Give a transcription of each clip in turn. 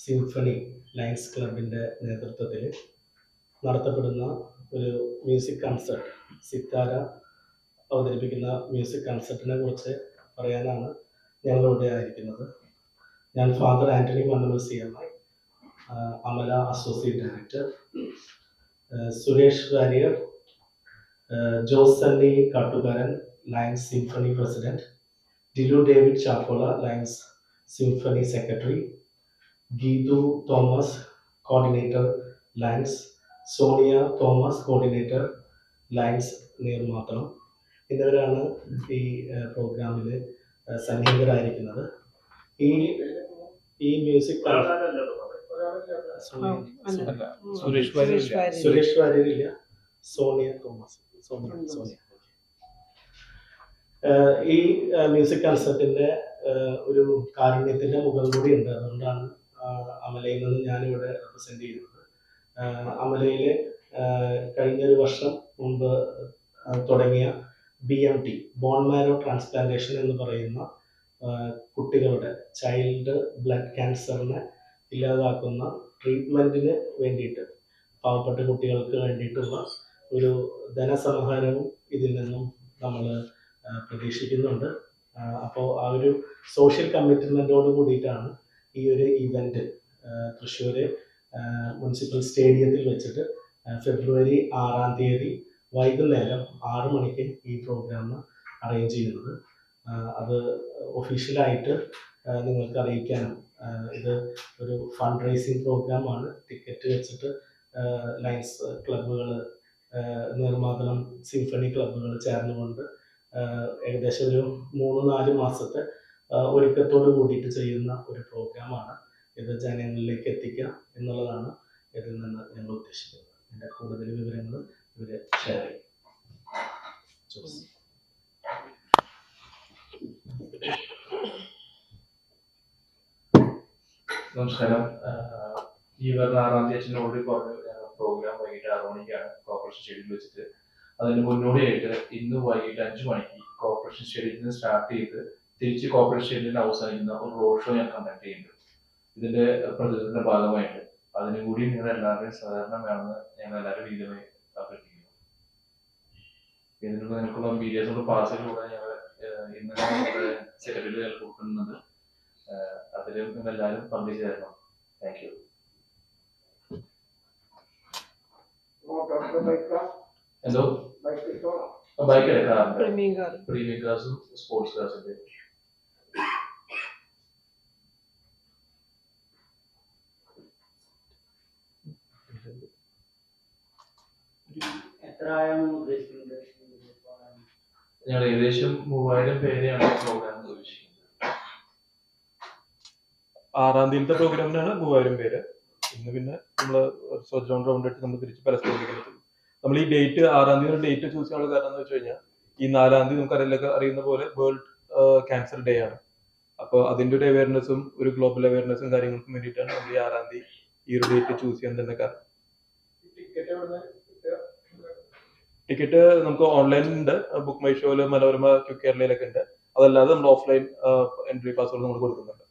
Symphony lions ക്ലബിന്റെ നേതൃത്വത്തിൽ നടത്തപ്പെടുന്ന ഒരു മ്യൂസിക് കൺസേർട്ട് സിത്താര അവതരിപ്പിക്കുന്ന മ്യൂസിക് കൺസേർട്ടിനെ കുറിച്ച് പറയാനാണ് ഞങ്ങളിവിടെ ആയിരിക്കുന്നത്. ഞാൻ father Antony Mannoor C M I Amala associate director Suresh Warrier Jose Sunny Kattukaran lions symphony president Dilu David Chackola lions symphony secretary Geethu Thomas coordinator lions Sonia Thomas coordinator lions നീർമാത്രം എന്നിവരാണ് ഈ പ്രോഗ്രാമിൽ സന്നിഹിതരായിരിക്കുന്നത്. ഈ ഈ music അല്ല സുരേഷ് വാര്യരില്ല. Sonia Thomas. Sonia Sonia. ഈ music കൺസേർട്ടിന്റെ ഒരു കാരുണ്യത്തിന്റെ മുഖം കൂടി ഉണ്ട്. അതുകൊണ്ടാണ് അമലയിൽ നിന്ന് ഞാനിവിടെ റെപ്രസെന്റ് ചെയ്യുന്നത് അമലയിലെ കഴിഞ്ഞ കഴിഞ്ഞൊരു വർഷം മുമ്പ് തുടങ്ങിയ B M T bone marrow transplantation എന്ന് പറയുന്ന കുട്ടികളുടെ ചൈൽഡ് ബ്ലഡ് ക്യാൻസറിനെ ഇല്ലാതാക്കുന്ന ട്രീറ്റ്മെന്റിന് വേണ്ടിയിട്ട് പാവപ്പെട്ട കുട്ടികൾക്ക് വേണ്ടിയിട്ടുള്ള ഒരു ധനസമാഹരണവും ഇതിൽ നിന്നും നമ്മൾ പ്രതീക്ഷിക്കുന്നുണ്ട്. അപ്പോൾ ആ ഒരു സോഷ്യൽ കമ്മിറ്റ്മെന്റോട് കൂടിയിട്ടാണ് ഈ ഒരു ഇവന്റ് തൃശ്ശൂർ മുനിസിപ്പൽ സ്റ്റേഡിയത്തിൽ വെച്ചിട്ട് ഫെബ്രുവരി ആറാം തീയതി വൈകുന്നേരം ആറ് മണിക്ക് ഈ പ്രോഗ്രാം അറേഞ്ച് ചെയ്യുന്നത്. അത് ഒഫീഷ്യലായിട്ട് നിങ്ങൾക്ക് അറിയിക്കാനും ഇത് ഒരു ഫണ്ട് റേസിംഗ് പ്രോഗ്രാമാണ് ടിക്കറ്റ് വെച്ചിട്ട് ലൈൻസ് ക്ലബുകൾ നിർമാതളം സിംഫണി ക്ലബുകൾ ചേർന്നുകൊണ്ട് ഏകദേശം ഒരു മൂന്ന് നാല് മാസത്തെ ഒരുക്കത്തോട് കൂടിയിട്ട് ചെയ്യുന്ന ഒരു പ്രോഗ്രാമാണ് ഇത് ജനങ്ങളിലേക്ക് എത്തിക്കുക എന്നുള്ളതാണ് ഇതിൽ നിന്ന് ഞങ്ങൾ ഉദ്ദേശിക്കുന്നത്. എന്റെ കൂടുതൽ വിവരങ്ങൾ ഇവർ ഷെയർ ചെയ്യും. നമസ്കാരം. ഈ വരുന്ന ആറാം തീയതി അച്ഛൻ ഓൾറെഡി പറഞ്ഞു പ്രോഗ്രാം വൈകിട്ട് ആറു മണിക്കാണ് കോർപ്പറേഷൻ സ്റ്റേഡിയത്തിൽ വെച്ചിട്ട്. അതിന് മുന്നോടിയായിട്ട് ഇന്ന് വൈകിട്ട് അഞ്ചു മണിക്ക് കോർപ്പറേഷൻ സ്റ്റേഡിയത്തിൽ നിന്ന് സ്റ്റാർട്ട് ചെയ്ത് തിരിച്ച് കോർപ്പറേഷൻ സ്റ്റേഡിയത്തിൽ അവസാനിക്കുന്ന ഒരു റോഡ് ഷോ ഞാൻ കണ്ടക്ട് ചെയ്യുന്നുണ്ട്. ഇതിന്റെ പ്രചരണത്തിന്റെ ഭാഗമായിട്ട്. അതിനുകൂടി കൂടി നിങ്ങളുടെ എല്ലാവരുടെയും സഹകരണം വേണമെന്ന് ഞങ്ങൾ എല്ലാവരും വീതമായി അഭ്യർത്ഥിക്കുന്നു. ഇതിനുള്ള നിങ്ങൾക്കുള്ള മീഡിയസുള്ള പാസുകളൂടെ ഞങ്ങൾ ഇന്ന് സെക്രട്ടറി കൊടുക്കുന്നത് അതിൽ നിങ്ങൾ എല്ലാവരും പബ്ലിഷ് തരണം താങ്ക് യു എന്തോ? ബൈക്ക് എടുക്കാറുണ്ട് പ്രീമിയം കാർ സ്പോർട്സ് ക്ലാസ്സും ഉദ്ദേശിക്കുന്നത് ഞങ്ങൾ ഏകദേശം മൂവായിരം പേരെയാണ് പ്രോഗ്രാം ഉദ്ദേശിക്കുന്നത് ആറാം തീയതിയിലത്തെ പ്രോഗ്രാമിനാണ് മൂവായിരം പേര്. ഇന്ന് പിന്നെ നമ്മൾ സ്വജോൺ റൗണ്ട് എടുത്ത് നമ്മൾ തിരിച്ച് പരസ്പരം നമ്മൾ ഈ ഡേറ്റ് ആറാം തീയതി ഡേറ്റ് ചൂസ് ചെയ്യാനുള്ള കാരണം എന്ന് വെച്ച് കഴിഞ്ഞാൽ ഈ നാലാം തീയതി നമുക്ക് അറിയില്ല അറിയുന്ന പോലെ വേൾഡ് ക്യാൻസർ ഡേ ആണ്. അപ്പോൾ അതിന്റെ ഒരു അവയർനെസ്സും ഒരു ഗ്ലോബൽ അവയർനെസ്സും കാര്യങ്ങൾക്കും വേണ്ടിയിട്ടാണ് നമ്മൾ ഈ ആറാം തീയതി ഈ ഒരു ഡേറ്റ് ചൂസ് ചെയ്യാൻ തന്നെ കാരണം ടിക്കറ്റ് നമുക്ക് ഓൺലൈൻ ഉണ്ട്. ബുക്ക് മൈ ഷോയിൽ മനോരമ ക്യൂ കേരളയിലൊക്കെ ഉണ്ട്. അതല്ലാതെ നമ്മൾ ഓഫ്ലൈൻ എൻട്രി പാസ്വേഡ് നമ്മൾ കൊടുക്കുന്നുണ്ട്.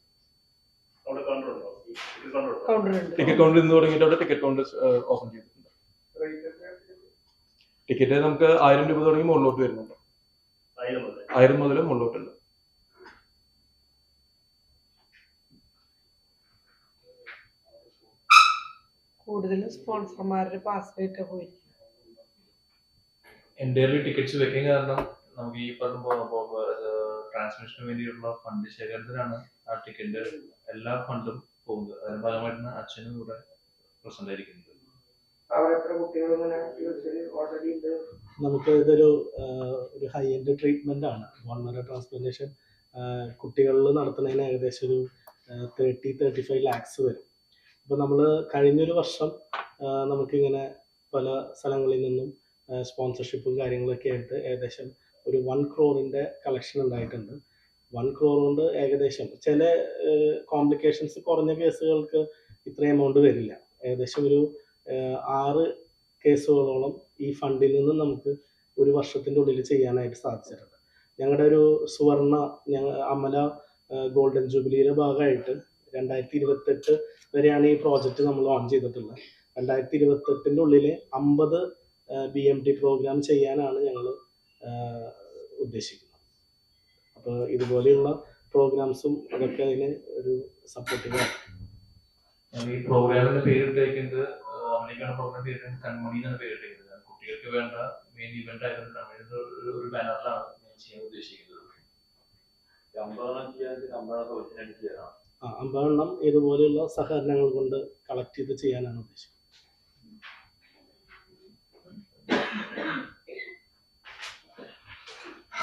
കൗണ്ടർ ഉണ്ട്? ടിക്കറ്റ് കൗണ്ടർ ഇന്ന് തുടങ്ങിയിട്ട് അവിടെ ടിക്കറ്റ് കൗണ്ടർ ഓപ്പൺ ചെയ്തിട്ടുണ്ട്. ടിക്കറ്റ് നമുക്ക് ആയിരം രൂപ തുടങ്ങി മുകളിലോട്ട് വരുന്നുണ്ട്. ആയിരം മുതൽ മുകളിലോട്ടുണ്ട്. കൂടുതലും സ്പോൺസർമാരുടെ പാസ് റേറ്റ് പോയി എന്റെ ടിക്കറ്റ്സ് വെക്കാൻ കാരണം നമുക്ക് ഈ പറഞ്ഞ ട്രാൻസ്മിഷന് വേണ്ടിയിട്ടുള്ള ഫണ്ട് ശേഖരണത്തിനാണ് ആ ടിക്കറ്റ് എല്ലാ ഫണ്ടും പോകുന്നത്. അതിന്റെ ഭാഗമായിട്ടാണ് അച്ഛനും കൂടെ പ്രസന്റ് ആയിരിക്കുന്നത്. നമുക്ക് ഇതൊരു ഒരു ഹൈ എൻഡ് ട്രീറ്റ്മെന്റ് ആണ് വൺമറ ട്രാൻസ്പ്ലാന്റേഷൻ കുട്ടികളിൽ നടത്തുന്നതിന് ഏകദേശം ഒരു തേർട്ടി തേർട്ടി ഫൈവ് ലാക്സ് വരും. അപ്പോൾ നമ്മൾ കഴിഞ്ഞൊരു വർഷം നമുക്കിങ്ങനെ പല സ്ഥലങ്ങളിൽ നിന്നും സ്പോൺസർഷിപ്പും കാര്യങ്ങളൊക്കെ ആയിട്ട് ഏകദേശം ഒരു വൺ ക്രോറിന്റെ കളക്ഷൻ ഉണ്ടായിട്ടുണ്ട്. വൺ ക്രോർ കൊണ്ട് ഏകദേശം ചില കോംപ്ലിക്കേഷൻസ് കുറഞ്ഞ കേസുകൾക്ക് ഇത്ര എമൗണ്ട് വരില്ല. ഏകദേശം ഒരു ആറ് കേസുകളോളം ഈ ഫണ്ടിൽ നിന്ന് നമുക്ക് ഒരു വർഷത്തിന്റെ ഉള്ളിൽ ചെയ്യാനായിട്ട് സാധിച്ചിട്ടുണ്ട്. ഞങ്ങളുടെ ഒരു സുവർണ ഞങ്ങ അമല ഗോൾഡൻ ജൂബിലിയുടെ ഭാഗമായിട്ട് രണ്ടായിരത്തി ഇരുപത്തെട്ട് വരെയാണ് ഈ പ്രോജക്റ്റ് നമ്മൾ ഓൺ ചെയ്തിട്ടുള്ളത്. രണ്ടായിരത്തി ഇരുപത്തെട്ടിന്റെ ഉള്ളിൽ അമ്പത് ബി എം ടി പ്രോഗ്രാം ചെയ്യാനാണ് ഞങ്ങൾ ഉദ്ദേശിക്കുന്നത്. അപ്പോൾ ഇതുപോലെയുള്ള പ്രോഗ്രാംസും അതൊക്കെ അതിന് ഒരു സപ്പോർട്ടീവ് ഈ പ്രോഗ്രാമിന്റെ പേരിട്ടേക്കുന്നത് അമേരിക്കയുടെ പ്രോഗ്രാം പേര് കൺമണി എന്നാണ് പേരിട്ടേക്കുന്നത് കുട്ടികൾക്ക് വേണ്ട മെയിൻ ഇവന്റ് ആയിരുന്നു കൺമണി ഒരു ബാനറിലാണ് ഞാൻ ചെയ്യാൻ ഉദ്ദേശിക്കുന്നത്. അമ്പതെണ്ണം ഇതുപോലെയുള്ള സഹകരണങ്ങൾ കൊണ്ട് കളക്ട് ചെയ്ത് ചെയ്യാനാണ് ഉദ്ദേശിക്കുന്നത്.